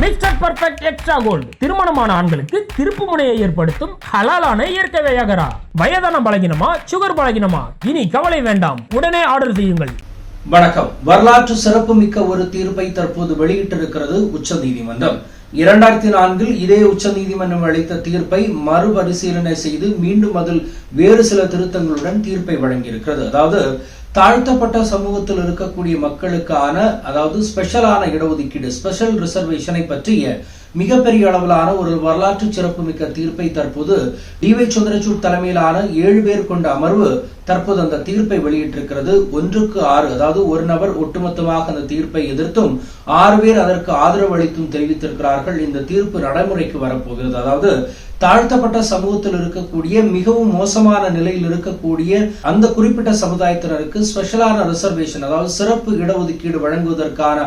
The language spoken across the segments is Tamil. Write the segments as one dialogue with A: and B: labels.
A: மிஸ்டர் பர்ஃபெக்ட் எக்ஸ்ட்ரா கோல்டு திருமணமான ஆண்களுக்கு திருப்பு முனையை ஏற்படுத்தும் ஹலாலான இயற்கை வியாகரா வயதான பலகினமா சுகர் பலகினமா? இனி கவலை வேண்டாம். உடனே ஆர்டர் செய்யுங்கள்.
B: வணக்கம். வரலாற்று சிறப்புமிக்க ஒரு தீர்ப்பை தற்போது வெளியிட்டிருக்கிறது உச்ச நீதிமன்றம். இரண்டாயிரத்தி நான்கில் இதே உச்ச நீதிமன்றம் அளித்த தீர்ப்பை மறுபரிசீலனை செய்து மீண்டும் அதில் வேறு சில திருத்தங்களுடன் தீர்ப்பை வழங்கியிருக்கிறது. அதாவது தாழ்த்தப்பட்ட சமூகத்தில் இருக்கக்கூடிய மக்களுக்கான அதாவது ஸ்பெஷலான இடஒதுக்கீடு ஸ்பெஷல் ரிசர்வேஷனை பற்றிய மிகப்பெரிய அளவிலான ஒரு வரலாற்று சிறப்புமிக்க தீர்ப்பை தற்போது டிவை சந்திரசூட் தலைமையிலான ஏழு பேர் கொண்ட அமர்வு தற்போது அந்த தீர்ப்பை வெளியிட்டிருக்கிறது. ஒன்றுக்கு ஆறு அதாவது ஒரு நபர் ஒட்டுமொத்தமாக அந்த தீர்ப்பை எதிர்த்தும் ஆறு பேர் அதற்கு ஆதரவு அளித்தும் தெரிவித்திருக்கிறார்கள். இந்த தீர்ப்பு நடைமுறைக்கு வரப்போகிறது. அதாவது தாழ்த்தப்பட்ட சமூகத்தில் இருக்கக்கூடிய மிகவும் மோசமான நிலையில் இருக்கக்கூடிய அந்த குறிப்பிட்ட சமுதாயத்தினருக்கு ஸ்பெஷலான ரிசர்வேஷன் அதாவது சிறப்பு இடஒதுக்கீடு வழங்குவதற்கான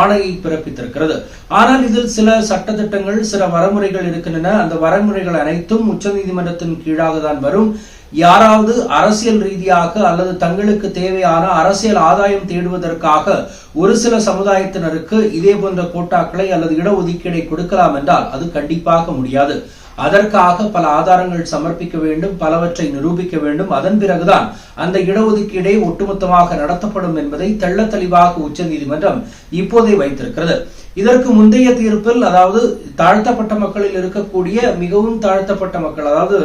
B: ஆணையை பிறப்பித்திருக்கிறது. ஆனால் இதில் சில சட்டத்திட்டங்கள் சில வரமுறைகள் இருக்கின்றன. அந்த வரமுறைகள் அனைத்தும் உச்சநீதிமன்றத்தின் கீழாக தான் வரும். யாராவது அரசியல் ரீதியாக அல்லது தங்களுக்கு தேவையான அரசியல் ஆதாயம் தேடுவதற்காக ஒரு சில சமுதாயத்தினருக்கு இதே போன்ற கோட்டாக்களை அல்லது இடஒதுக்கீடை கொடுக்கலாம் என்றால் அது கண்டிப்பாக முடியாது. அதற்காக பல ஆதாரங்கள் சமர்ப்பிக்க வேண்டும் பலவற்றை நிரூபிக்க வேண்டும். அதன் பிறகுதான் அந்த இடஒதுக்கீடை ஒட்டுமொத்தமாக நடத்தப்படும் என்பதை தெள்ள தெளிவாக உச்சநீதிமன்றம் இப்போதே வைத்திருக்கிறது. இதற்கு முந்தைய தீர்ப்பில் அதாவது தாழ்த்தப்பட்ட மக்களில் இருக்கக்கூடிய மிகவும் தாழ்த்தப்பட்ட மக்கள் அதாவது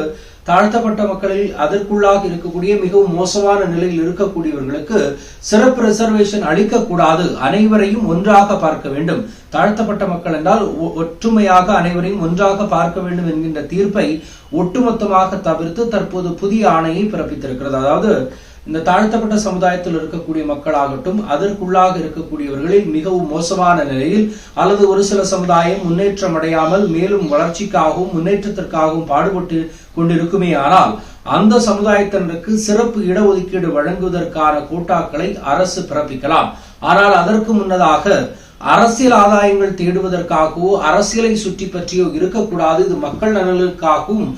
B: தாழ்த்தப்பட்ட மக்களில் அதற்குள்ளாக இருக்கக்கூடிய மிகவும் மோசமான நிலையில் இருக்கக்கூடியவர்களுக்கு சிறப்பு ரிசர்வேஷன் அளிக்கக்கூடாது. அனைவரையும் ஒன்றாக பார்க்க வேண்டும். தாழ்த்தப்பட்ட மக்கள் என்றால் ஒ- ஒற்றுமையாக அனைவரையும் ஒன்றாக பார்க்க வேண்டும் என்கின்ற தீர்ப்பை ஒட்டுமொத்தமாக தவிர்த்து தற்போது புதிய ஆணையை பிறப்பித்திருக்கிறது. அதாவது இந்த தாழ்த்தப்பட்ட சமுதாயத்தில் இருக்கக்கூடிய மக்களாகட்டும் அதற்குள்ளாக இருக்கக்கூடியவர்களில் மிகவும் மோசமான நிலையில் அல்லது ஒரு சில சமுதாயம் முன்னேற்றம் அடையாமல் மேலும் வளர்ச்சிக்காகவும் முன்னேற்றத்திற்காகவும் பாடுபட்டு கொண்டிருக்குமே ஆனால் அந்த சமுதாயத்தினருக்கு சிறப்பு இடஒதுக்கீடு வழங்குவதற்கான கோட்டாக்களை அரசு பிறப்பிக்கலாம். ஆனால் அதற்கு முன்னதாக அரசியல் ஆதாயங்கள் தேடுவதற்காகவோ அரசியலை சுற்றி பற்றியோ இருக்கக்கூடாது இது மக்கள் நலனுக்காகவும்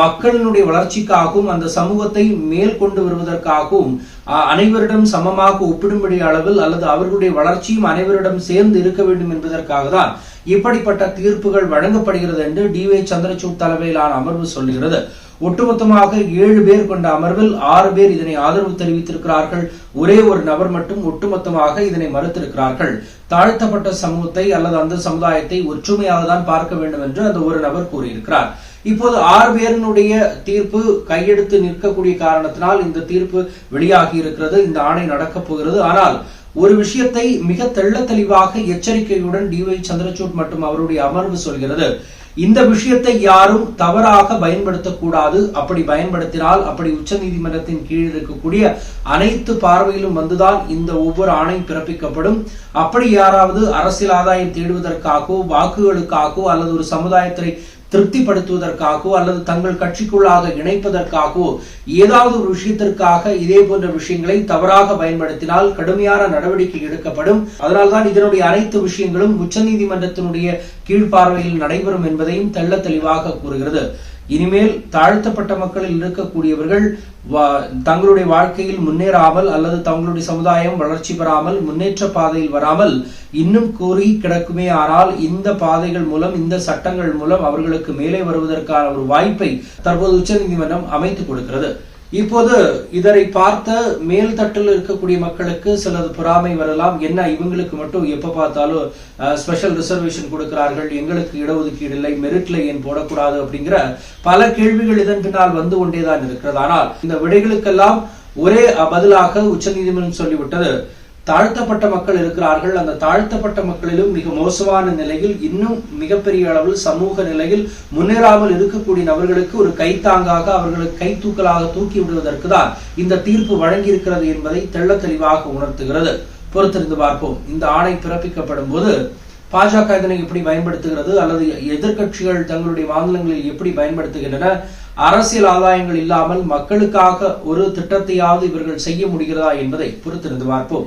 B: மக்களினுடைய வளர்ச்சிக்காகவும் அந்த சமூகத்தை மேல் கொண்டு வருவதற்காகவும் அனைவரிடம் சமமாக ஒப்பிடும்படி அளவில் அல்லது அவர்களுடைய வளர்ச்சியும் அனைவரிடம் சேர்ந்து இருக்க வேண்டும் என்பதற்காக தான் இப்படிப்பட்ட தீர்ப்புகள் வழங்கப்படுகிறது என்று டிவே சந்திரசூட் தலைமையிலான அமர்வு சொல்லுகிறது. ஒட்டுமொத்தமாக ஏழு பேர் கொண்ட அமர்வில் ஆறு பேர் இதனை ஆதரவு தெரிவித்திருக்கிறார்கள். ஒரே ஒரு நபர் மட்டும் ஒட்டுமொத்தமாக இதனை மறுத்திருக்கிறார்கள். தாழ்த்தப்பட்ட சமூகத்தை அல்லது அந்த சமுதாயத்தை ஒற்றுமையாக தான் பார்க்க வேண்டும் என்று அந்த ஒரு நபர் கூறியிருக்கிறார். இப்போது ஆறு பேரினுடைய தீர்ப்பு கையெடுத்து நிற்கக்கூடிய காரணத்தினால் இந்த தீர்ப்பு வெளியாகி இருக்கிறது இந்த ஆணை நடக்கப் போகிறது. ஆனால் ஒரு விஷயத்தை மிக தெள்ள தெளிவாக எச்சரிக்கையுடன் டிவை சந்திரசூட் மற்றும் அவருடைய அமர்வு சொல்கிறது. இந்த விஷயத்தை யாரும் தவறாக பயன்படுத்தக்கூடாது அப்படி பயன்படுத்தினால் அப்படி உச்சநீதிமன்றத்தின் கீழ் இருக்கக்கூடிய அனைத்து பார்வையிலும் வந்துதான் இந்த ஒவ்வொரு ஆணை பிறப்பிக்கப்படும். அப்படி யாராவது அரசியல் ஆதாயம் தேடுவதற்காகவோ வாக்குகளுக்காகவோ அல்லது ஒரு சமுதாயத்தை திருப்திப்படுத்துவதற்காகவோ அல்லது தங்கள் கட்சிக்குள்ளாக இணைப்பதற்காகவோ ஏதாவது ஒரு விஷயத்திற்காக இதே போன்ற விஷயங்களை தவறாக பயன்படுத்தினால் கடுமையான நடவடிக்கை எடுக்கப்படும். அதனால்தான் இதனுடைய அனைத்து விஷயங்களும் உச்சநீதிமன்றத்தினுடைய கீழ்பார்வையில் நடைபெறும் என்பதையும் தெள்ள தெளிவாக கூறுகிறது. இனிமேல் தாழ்த்தப்பட்ட மக்களில் இருக்கக்கூடியவர்கள் வா- தங்களுடைய வாழ்க்கையில் முன்னேறாமல் அல்லது தங்களுடைய சமுதாயம் வளர்ச்சி பெறாமல் முன்னேற்ற பாதையில் வராமல் இன்னும் கூறி கிடக்குமே ஆனால் இந்த பாதைகள் மூலம் இந்த சட்டங்கள் மூலம் அவர்களுக்கு மேலே வருவதற்கான ஒரு வாய்ப்பை தற்போது உச்சநீதிமன்றம் அமைத்துக் கொடுக்கிறது. இப்போது இதனை பார்த்த மேல் தட்டில் இருக்கக்கூடிய மக்களுக்கு சிலது பொறாமை வரலாம். என்ன இவங்களுக்கு மட்டும் எப்ப பார்த்தாலும் ஸ்பெஷல் ரிசர்வேஷன் கொடுக்கிறார்கள் எங்களுக்கு இடஒதுக்கீடு இல்லை மெரிட்ல ஏன் போடக்கூடாது அப்படிங்கிற பல கேள்விகள் இதன் பின்னால் வந்து கொண்டேதான் இருக்கிறது. ஆனால் இந்த விடைகளுக்கெல்லாம் ஒரே பதிலாக உச்சநீதிமன்றம் சொல்லிவிட்டது. தாழ்த்தப்பட்ட மக்கள் இருக்கிறார்கள். அந்த தாழ்த்தப்பட்ட மக்களிலும் மிக மோசமான நிலையில் இன்னும் மிகப்பெரிய அளவில் சமூக நிலையில் முன்னேறாமல் இருக்கக்கூடிய நபர்களுக்கு ஒரு கைத்தாங்காக அவர்களுக்கு கை தூக்கலாக தூக்கி விடுவதற்கு தான் இந்த தீர்ப்பு வழங்கியிருக்கிறது என்பதை தெள்ள தெளிவாக உணர்த்துகிறது. பொறுத்திருந்து பார்ப்போம். இந்த ஆணை பிறப்பிக்கப்படும் போது பாஜக இதனை எப்படி பயன்படுத்துகிறது? அல்லது எதிர்கட்சிகள் தங்களுடைய மாநிலங்களில் எப்படி பயன்படுத்துகின்றன? அரசியல் ஆதாயங்கள் இல்லாமல் மக்களுக்காக ஒரு திட்டத்தையாவது இவர்கள் செய்ய முடிகிறதா என்பதை பொறுத்திருந்து பார்ப்போம்.